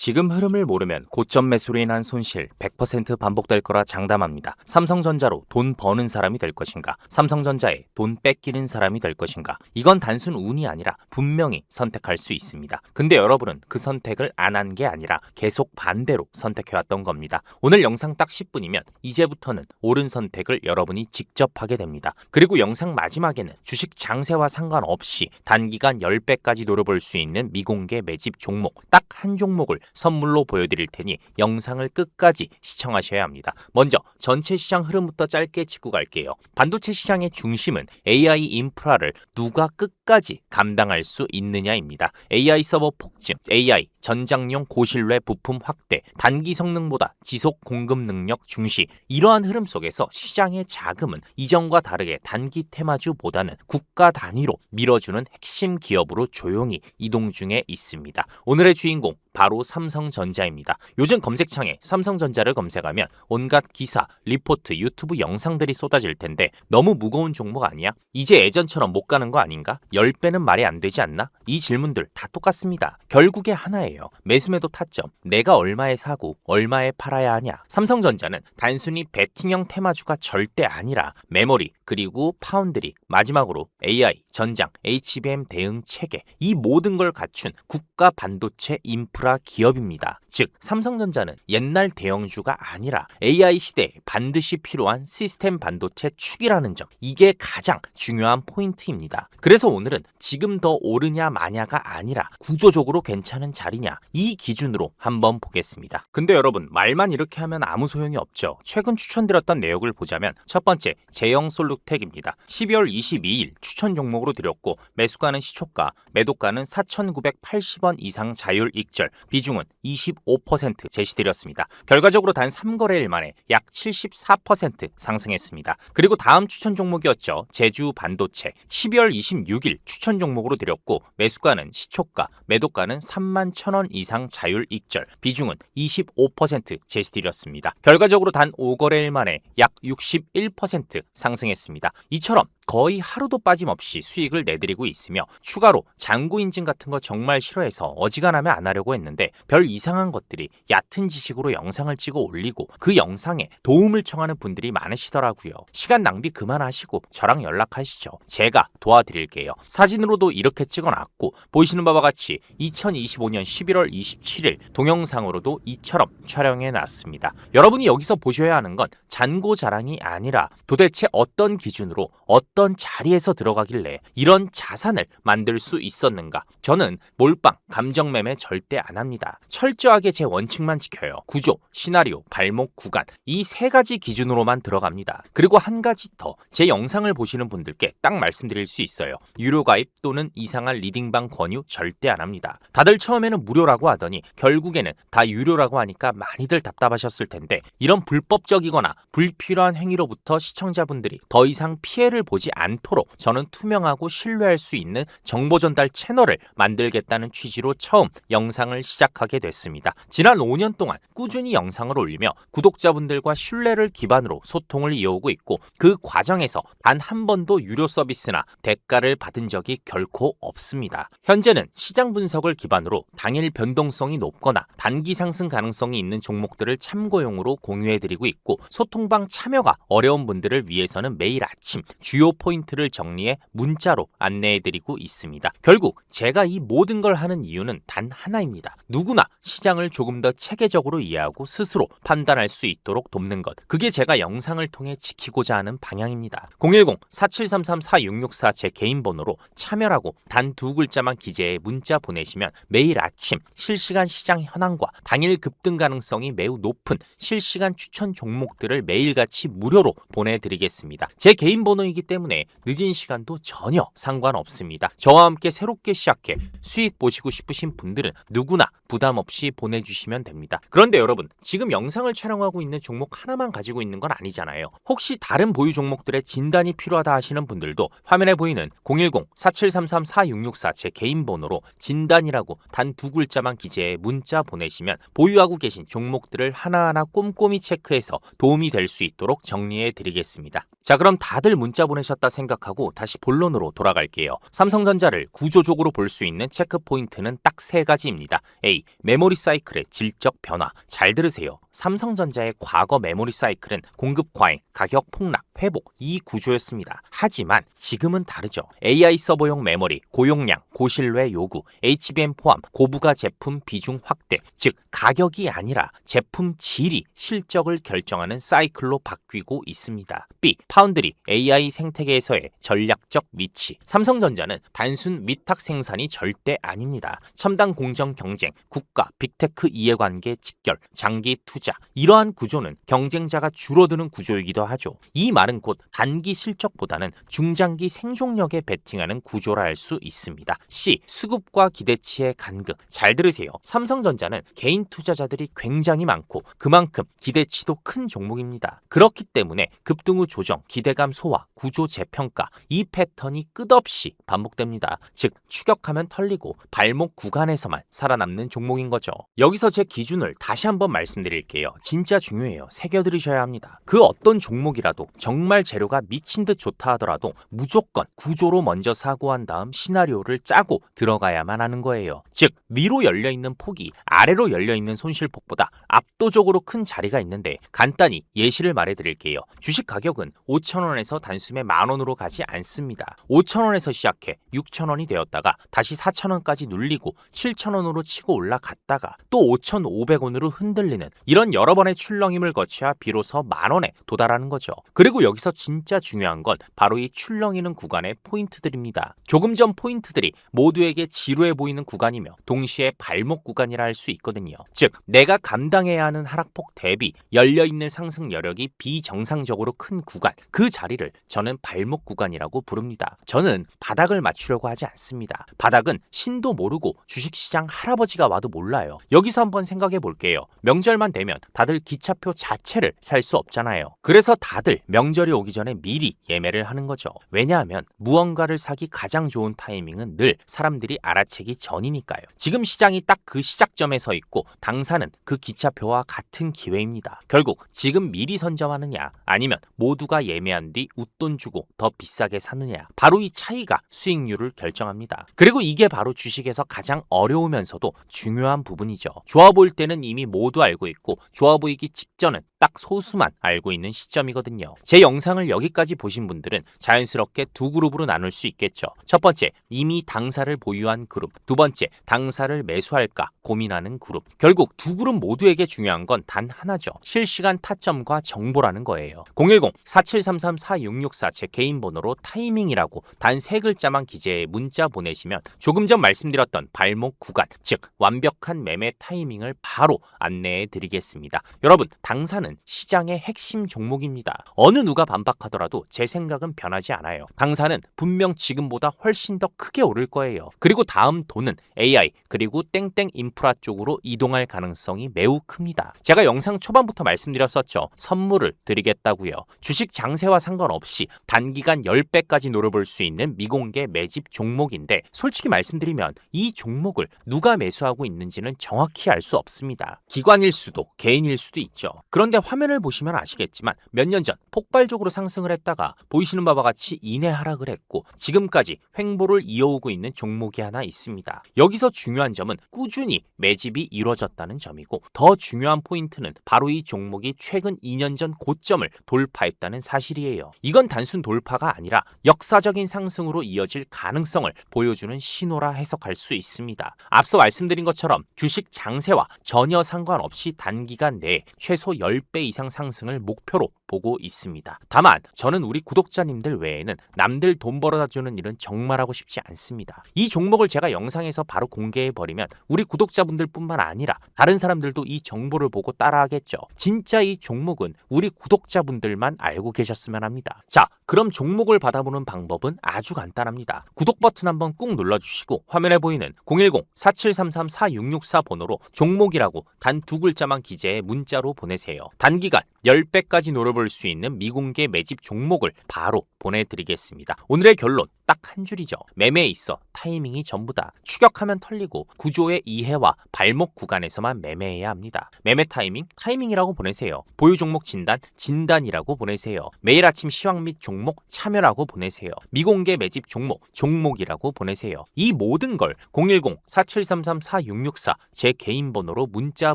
지금 흐름을 모르면 고점 매수로 인한 손실 100% 반복될 거라 장담합니다. 삼성전자로 돈 버는 사람이 될 것인가? 삼성전자에 돈 뺏기는 사람이 될 것인가? 이건 단순 운이 아니라 분명히 선택할 수 있습니다. 근데 여러분은 그 선택을 안 한 게 아니라 계속 반대로 선택해왔던 겁니다. 오늘 영상 딱 10분이면 이제부터는 옳은 선택을 여러분이 직접 하게 됩니다. 그리고 영상 마지막에는 주식 장세와 상관없이 단기간 10배까지 노려볼 수 있는 미공개 매집 종목 딱 한 종목을 선물로 보여드릴 테니 영상을 끝까지 시청하셔야 합니다. 먼저 전체 시장 흐름부터 짧게 짚고 갈게요. 반도체 시장의 중심은 AI 인프라를 누가 끝까지 감당할 수 있느냐입니다. AI 서버 폭증, AI 전장용 고신뢰 부품 확대, 단기 성능보다 지속 공급 능력 중시 이러한 흐름 속에서 시장의 자금은 이전과 다르게 단기 테마주보다는 국가 단위로 밀어주는 핵심 기업으로 조용히 이동 중에 있습니다. 오늘의 주인공 바로 삼성전자입니다. 요즘 검색창에 삼성전자를 검색하면 온갖 기사, 리포트, 유튜브 영상들이 쏟아질 텐데 너무 무거운 종목 아니야? 이제 예전처럼 못 가는 거 아닌가? 10배는 말이 안 되지 않나? 이 질문들 다 똑같습니다. 결국에 하나예요. 매수매도 타점. 내가 얼마에 사고 얼마에 팔아야 하냐? 삼성전자는 단순히 베팅형 테마주가 절대 아니라 메모리 그리고 파운드리 마지막으로 AI, 전장, HBM 대응 체계 이 모든 걸 갖춘 국가 반도체 인프라 기업입니다. 즉 삼성전자는 옛날 대형주가 아니라 AI 시대에 반드시 필요한 시스템 반도체 축이라는 점 이게 가장 중요한 포인트입니다. 그래서 오늘은 지금 더 오르냐 마냐가 아니라 구조적으로 괜찮은 자리냐 이 기준으로 한번 보겠습니다. 근데 여러분 말만 이렇게 하면 아무 소용이 없죠. 최근 추천드렸던 내역을 보자면 첫 번째 제형 솔루텍입니다. 12월 22일 추천 종목으로 드렸고 매수가는 시초가, 매도가는 4,980원 이상 자율 익절, 비중은 25% 제시드렸습니다. 결과적으로 단 3거래일 만에 약 74% 상승했습니다. 그리고 다음 추천 종목이었죠. 제주 반도체. 12월 26일 추천 종목으로 드렸고 매수가는 시초가, 매도가는 3만 1,000원 이상 자율 익절, 비중은 25% 제시드렸습니다. 결과적으로 단 5거래일 만에 약 61% 상승했습니다. 이처럼 거의 하루도 빠짐없이 수익을 내드리고 있으며 추가로 잔고 인증 같은 거 정말 싫어해서 어지간하면 안 하려고 했는데 별 이상한 것들이 얕은 지식으로 영상을 찍어 올리고 그 영상에 도움을 청하는 분들이 많으시더라고요. 시간 낭비 그만하시고 저랑 연락하시죠. 제가 도와드릴게요. 사진으로도 이렇게 찍어놨고 보이시는 바와 같이 2025년 11월 27일 동영상으로도 이처럼 촬영해 놨습니다. 여러분이 여기서 보셔야 하는 건 잔고 자랑이 아니라 도대체 어떤 기준으로 어떤 자리에서 들어가길래 이런 자산을 만들 수 있었는가? 저는 몰빵, 감정 매매 절대 안 합니다. 철저하게 제 원칙만 지켜요. 구조, 시나리오, 발목, 구간 이 세 가지 기준으로만 들어갑니다. 그리고 한 가지 더 제 영상을 보시는 분들께 딱 말씀드릴 수 있어요. 유료 가입 또는 이상한 리딩방 권유 절대 안 합니다. 다들 처음에는 무료라고 하더니 결국에는 다 유료라고 하니까 많이들 답답하셨을 텐데 이런 불법적이거나 불필요한 행위로부터 시청자분들이 더 이상 피해를 보지 않도록 저는 투명하고 신뢰할 수 있는 정보 전달 채널을 만들겠다는 취지로 처음 영상을 시작하게 됐습니다. 지난 5년 동안 꾸준히 영상을 올리며 구독자분들과 신뢰를 기반으로 소통을 이어오고 있고 그 과정에서 단 한 번도 유료 서비스나 대가를 받은 적이 결코 없습니다. 현재는 시장 분석을 기반으로 당일 변동성이 높거나 단기 상승 가능성이 있는 종목들을 참고용으로 공유해드리고 있고 소통방 참여가 어려운 분들을 위해서는 매일 아침 주요 포인트를 정리해 문자로 안내해드리고 있습니다. 결국 제가 이 모든 걸 하는 이유는 단 하나입니다. 누구나 시장을 조금 더 체계적으로 이해하고 스스로 판단할 수 있도록 돕는 것. 그게 제가 영상을 통해 지키고자 하는 방향입니다. 010-4733-4664 제 개인 번호로 참여라고 단 두 글자만 기재해 문자 보내시면 매일 아침 실시간 시장 현황과 당일 급등 가능성이 매우 높은 실시간 추천 종목들을 매일같이 무료로 보내드리겠습니다. 제 개인 번호이기 때문에 늦은 시간도 전혀 상관없습니다. 저와 함께 새롭게 시작해 수익 보시고 싶으신 분들은 누구나 부담 없이 보내주시면 됩니다. 그런데 여러분, 지금 영상을 촬영하고 있는 종목 하나만 가지고 있는 건 아니잖아요. 혹시 다른 보유 종목들의 진단이 필요하다 하시는 분들도 화면에 보이는 010-4733-4664 제 개인 번호로 진단이라고 단 두 글자만 기재해 문자 보내시면 보유하고 계신 종목들을 하나하나 꼼꼼히 체크해서 도움이 될 수 있도록 정리해 드리겠습니다. 자, 그럼 다들 문자 보내셨다 생각하고 다시 본론으로 돌아갈게요. 삼성전자를 구조적으로 볼 수 있는 체크 포인트는 딱 세 가지입니다. A. 메모리 사이클의 질적 변화. 잘 들으세요. 삼성전자의 과거 메모리 사이클은 공급 과잉, 가격 폭락, 회복 이 구조였습니다. 하지만 지금은 다르죠. AI 서버용 메모리, 고용량, 고신뢰 요구, HBM 포함, 고부가 제품 비중 확대, 즉 가격이 아니라 제품 질이 실적을 결정하는 사이클로 바뀌고 있습니다. B. 파운드리, AI 생태계에서의 전략적 위치. 삼성전자는 단순 위탁 생산이 절대 아닙니다. 첨단 공정 경쟁, 국가, 빅테크 이해관계 직결, 장기 투자. 이러한 구조는 경쟁자가 줄어드는 구조이기도 하죠. 이 말은 곧 단기 실적보다는 중장기 생존력에 베팅하는 구조라 할 수 있습니다. C. 수급과 기대치의 간극. 잘 들으세요. 삼성전자는 개인 투자자들이 굉장히 많고 그만큼 기대치도 큰 종목입니다. 그렇기 때문에 급등 후 조정, 기대감 소화, 구조 재평가 이 패턴이 끝없이 반복됩니다. 즉 추격하면 털리고 발목 구간에서만 살아남 는 종목인 거죠. 여기서 제 기준을 다시 한번 말씀드릴게요. 진짜 중요해요. 새겨 들으셔야 합니다. 그 어떤 종목이라도 정말 재료가 미친 듯 좋다 하더라도 무조건 구조로 먼저 사고한 다음 시나리오를 짜고 들어가야만 하는 거예요. 즉 위로 열려 있는 폭이 아래로 열려 있는 손실폭보다 압도적으로 큰 자리가 있는데 간단히 예시를 말해 드릴게요. 주식 가격은 5천원에서 단숨에 만원으로 가지 않습니다. 5천원에서 시작해 6천원이 되었다가 다시 4천원까지 눌리고 7천원으로 치고 올라갔다가 또 5,500원으로 흔들리는 이런 여러 번의 출렁임을 거쳐야 비로소 만 원에 도달하는 거죠. 그리고 여기서 진짜 중요한 건 바로 이 출렁이는 구간의 포인트들입니다. 조금 전 포인트들이 모두에게 지루해 보이는 구간이며 동시에 발목 구간이라 할 수 있거든요. 즉, 내가 감당해야 하는 하락폭 대비 열려 있는 상승 여력이 비정상적으로 큰 구간, 그 자리를 저는 발목 구간이라고 부릅니다. 저는 바닥을 맞추려고 하지 않습니다. 바닥은 신도 모르고 주식시장 할아버지 가 와도 몰라요. 여기서 한번 생각해 볼게요. 명절만 되면 다들 기차표 자체를 살 수 없잖아요. 그래서 다들 명절이 오기 전에 미리 예매를 하는 거죠. 왜냐하면 무언가를 사기 가장 좋은 타이밍은 늘 사람들이 알아채기 전이니까요. 지금 시장이 딱 그 시작점에 서 있고 당사는 그 기차표와 같은 기회입니다. 결국 지금 미리 선점하느냐 아니면 모두가 예매한 뒤 웃돈 주고 더 비싸게 사느냐 바로 이 차이가 수익률을 결정합니다. 그리고 이게 바로 주식에서 가장 어려우면서도 중요한 부분이죠. 좋아 보일 때는 이미 모두 알고 있고 좋아 보이기 직전은 딱 소수만 알고 있는 시점이거든요. 제 영상을 여기까지 보신 분들은 자연스럽게 두 그룹으로 나눌 수 있겠죠. 첫 번째, 이미 당사를 보유한 그룹. 두 번째, 당사를 매수할까 고민하는 그룹. 결국 두 그룹 모두에게 중요한 건 단 하나죠. 실시간 타점과 정보라는 거예요. 010-4733-4664 제 개인 번호로 타이밍이라고 단 세 글자만 기재해 문자 보내시면 조금 전 말씀드렸던 발목 구간, 즉 완벽한 매매 타이밍을 바로 안내해 드리겠습니다. 여러분, 당사는 시장의 핵심 종목입니다. 어느 누가 반박하더라도 제 생각은 변하지 않아요. 당사는 분명 지금보다 훨씬 더 크게 오를 거예요. 그리고 다음 돈은 AI 그리고 땡땡 인프라 쪽으로 이동할 가능성이 매우 큽니다. 제가 영상 초반부터 말씀드렸었죠. 선물을 드리겠다고요. 주식 장세와 상관없이 단기간 10배까지 노려볼 수 있는 미공개 매집 종목인데 솔직히 말씀드리면 이 종목을 누가 매수하고 있는지는 정확히 알 수 없습니다. 기관일 수도 개인일 수도 있죠. 그런데 화면을 보시면 아시겠지만 몇 년 전 폭발적으로 상승을 했다가 보이시는 바와 같이 인해 하락을 했고 지금까지 횡보를 이어오고 있는 종목이 하나 있습니다. 여기서 중요한 점은 꾸준히 매집이 이루어졌다는 점이고 더 중요한 포인트는 바로 이 종목이 최근 2년 전 고점을 돌파했다는 사실이에요. 이건 단순 돌파가 아니라 역사적인 상승으로 이어질 가능성을 보여주는 신호라 해석할 수 있습니다. 앞서 말씀드린 것처럼 주식 장세와 전혀 상관없이 단기간 내에 최소 10배 이상 상승을 목표로 보고 있습니다. 다만 저는 우리 구독자님들 외에는 남들 돈 벌어다 주는 일은 정말 하고 싶지 않습니다. 이 종목을 제가 영상에서 바로 공개해 버리면 우리 구독자분들뿐만 아니라 다른 사람들도 이 정보를 보고 따라하겠죠. 진짜 이 종목은 우리 구독자분들만 알고 계셨으면 합니다. 자, 그럼 종목을 받아보는 방법은 아주 간단합니다. 구독 버튼 한번 꾹 눌러주시고 화면에 보이는 010-4733-4664 번호로 종목이라고 단 두 글자만 기재해 문자로 보내세요. 단기간 10배까지 노려볼 수 있는 미공개 매집 종목을 바로 보내드리겠습니다. 오늘의 결론 딱 한 줄이죠. 매매에 있어 타이밍이 전부다. 추격하면 털리고 구조의 이해와 발목 구간에서만 매매해야 합니다. 매매 타이밍, 타이밍이라고 보내세요. 보유 종목 진단, 진단이라고 보내세요. 매일 아침 시황 및 종목 참여라고 보내세요. 미공개 매집 종목, 종목이라고 보내세요. 이 모든 걸 010-4733-4664 제 개인 번호로 문자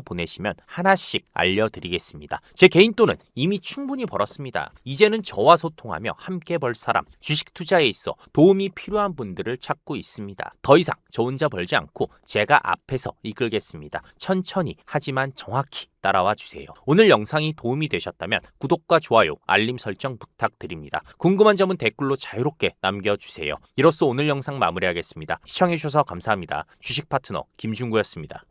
보내시면 하나씩 알려드리겠 습니다. 제 개인 돈은 이미 충분히 벌었습니다. 이제는 저와 소통하며 함께 벌 사람, 주식 투자에 있어 도움이 필요한 분들을 찾고 있습니다. 더 이상 저 혼자 벌지 않고 제가 앞에서 이끌겠습니다. 천천히 하지만 정확히 따라와 주세요. 오늘 영상이 도움이 되셨다면 구독과 좋아요, 알림 설정 부탁드립니다. 궁금한 점은 댓글로 자유롭게 남겨주세요. 이로써 오늘 영상 마무리하겠습니다. 시청해주셔서 감사합니다. 주식 파트너 김준구였습니다.